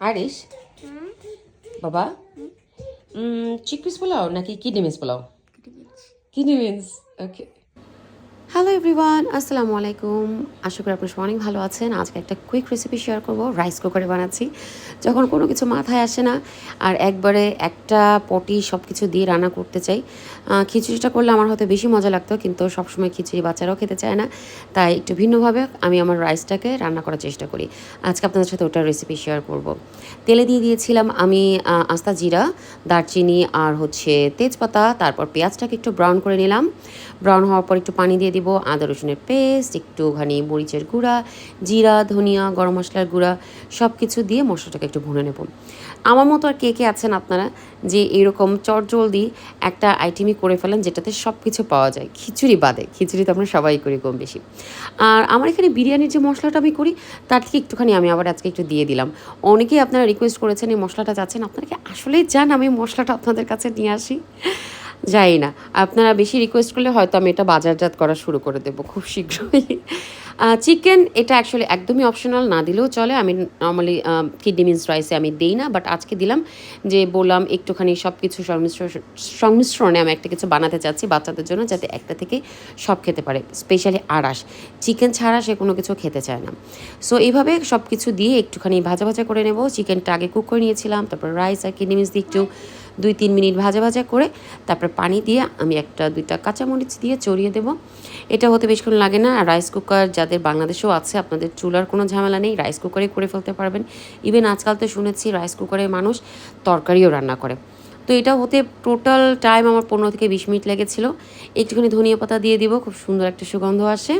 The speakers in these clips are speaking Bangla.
আরিশ? বাবা? চিকপিস পোলাও নাকি kidney beans pulao? Kidney beans okay hello everyone আসসালামু আলাইকুম আশা করি আপনার সবাই অনেক ভালো আছেন। আজকে একটা কুইক রেসিপি শেয়ার করব। রাইস কুকারে বানাচ্ছি। যখন কোনো কিছু মাথায় আসে না, আর একবারে একটা পটি সব কিছু দিয়ে রান্না করতে চাই খিচুড়িটা করলে আমার হয়তো বেশি মজা লাগতো, কিন্তু সবসময় খিচুড়ি বাচ্চারাও খেতে চায় না। তাই একটু ভিন্নভাবে আমি আমার রাইসটাকে রান্না করার চেষ্টা করি। আজকে আপনাদের সাথে ওটার রেসিপি শেয়ার করব। তেলে দিয়ে দিয়েছিলাম আমি আস্তা জিরা, দারচিনি আর হচ্ছে তেজপাতা। তারপর পেঁয়াজটাকে একটু ব্রাউন করে নিলাম। ব্রাউন হওয়ার পর একটু পানি দিয়ে দিব আদা, রসুনের পেস্ট, একটুখানি মরিচের গুঁড়া, জিরা, ধনিয়া, গরম মশলার গুঁড়া সব কিছু দিয়ে মশলাটাকে একটু ভুনে নেব। আমার মতো আর কে কে আছেন আপনারা যে এরকম চটজলদি একটা আইটেমই করে ফেলেন যেটাতে সব কিছু পাওয়া যায়? খিচুড়ি বাদে, খিচুড়ি তো আমরা সবাই করি কম বেশি। আর আমার এখানে বিরিয়ানির যে মশলাটা আমি করি, তার থেকে একটুখানি আমি আবার আজকে একটু দিয়ে দিলাম। অনেকেই আপনারা রিকোয়েস্ট করেছেন এই মশলাটা চাচ্ছেন আপনারা কি আসলেই চান আমি মশলাটা আপনাদের কাছে নিয়ে আসি? যাই না। আপনারা বেশি রিকোয়েস্ট করলে হয়তো আমি এটা বাজারজাত করা শুরু করে দেবো খুব শীঘ্রই। চিকেন এটা অ্যাকচুয়ালি একদমই অপশনাল না দিলেও চলে। আমি নর্মালি কিডনি মিন্স রাইসে আমি দিই না বাট আজকে দিলাম যে বললাম একটুখানি সব কিছু সংমিশ্রণ সংমিশ্রণে আমি একটা কিছু বানাতে চাচ্ছি বাচ্চাদের জন্য যাতে একটা থেকে সব খেতে পারে স্পেশালি আড়াস। চিকেন ছাড়া সে কোনো কিছু খেতে চায় না। সো এইভাবে সব কিছু দিয়ে একটুখানি ভাজা ভাজা করে নেব। চিকেনটা আগে কুক করে নিয়েছিলাম, তারপর রাইস আর কিডনি মিন্স দিয়ে একটু দুই তিন মিনিট ভাজা ভাজা করে তারপর পানি দিয়ে আমি একটা দুইটা কাঁচামরিচ দিয়ে চড়িয়ে দেবো। এটা হতে বেশিক্ষণ লাগে না। আর রাইস কুকার যাদের বাংলাদেশেও আছে, আপনাদের চুলার কোনো ঝামেলা নেই রাইস কুকারে করে ফেলতে পারবেন। ইভেন আজকাল তো শুনেছি রাইস কুকারে মানুষ তরকারিও রান্না করে। তো এটা হতে টোটাল টাইম আমার পনেরো থেকে বিশ মিনিট লেগেছিলো। একটুখানি ধনিয়া পাতা দিয়ে দিব, খুব সুন্দর একটা সুগন্ধ আসে।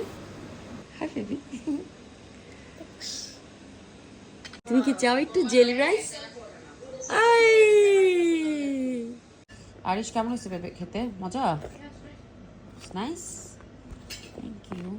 তুমি কি চাও একটু জেলি রাইস আরিশ কেমন হয়েছে খেতে? মজা? Nice thank you